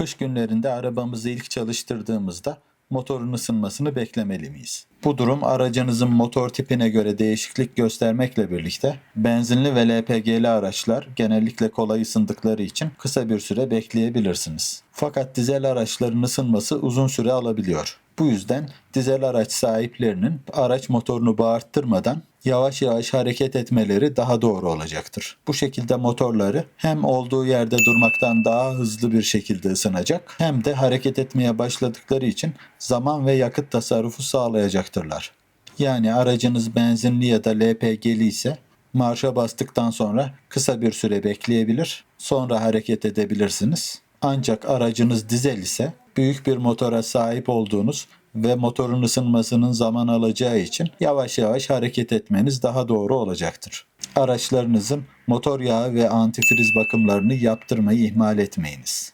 Kış günlerinde arabamızı ilk çalıştırdığımızda motorun ısınmasını beklemeli miyiz? Bu durum aracınızın motor tipine göre değişiklik göstermekle birlikte benzinli ve LPG'li araçlar genellikle kolay ısındıkları için kısa bir süre bekleyebilirsiniz. Fakat dizel araçların ısınması uzun süre alabiliyor. Bu yüzden dizel araç sahiplerinin araç motorunu bağırttırmadan yavaş yavaş hareket etmeleri daha doğru olacaktır. Bu şekilde motorları hem olduğu yerde durmaktan daha hızlı bir şekilde ısınacak hem de hareket etmeye başladıkları için zaman ve yakıt tasarrufu sağlayacaktırlar. Yani aracınız benzinli ya da LPG'li ise marşa bastıktan sonra kısa bir süre bekleyebilir, sonra hareket edebilirsiniz. Ancak aracınız dizel ise büyük bir motora sahip olduğunuz ve motorun ısınmasının zaman alacağı için yavaş yavaş hareket etmeniz daha doğru olacaktır. Araçlarınızın motor yağı ve antifriz bakımlarını yaptırmayı ihmal etmeyiniz.